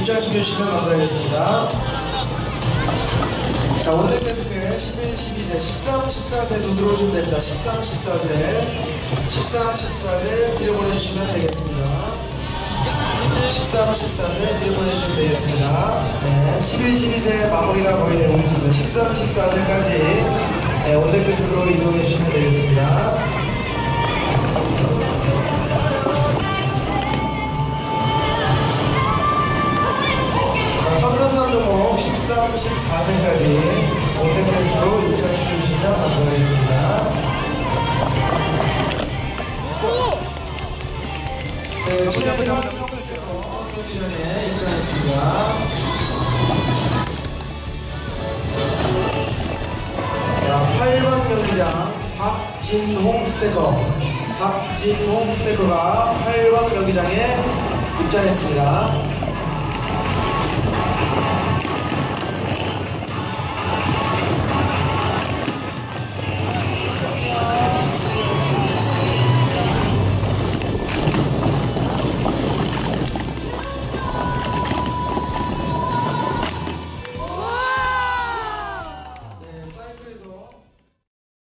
입장시켜 주시면 감사하겠습니다. 자, 원래 데스크 11, 12세, 13, 14세도 들어오시면 됩니다. 13, 14세, 13, 14세 들여보내주시면 되겠습니다. 13, 14세 들여보내주시면 되겠습니다. 네, 11, 12세 마무리가 거의 되고 있습니다. 13, 14세까지 네, 원래 데스크로 이동해 주시면 되겠습니다. 14세까지 원래캐스트로 입장시켜주시면 감사하겠습니다. 네, 경기 전에 입장했습니다. 자, 8번 경기장 박진홍 스태커 박진홍 스태커가 8번 경기장에 입장했습니다.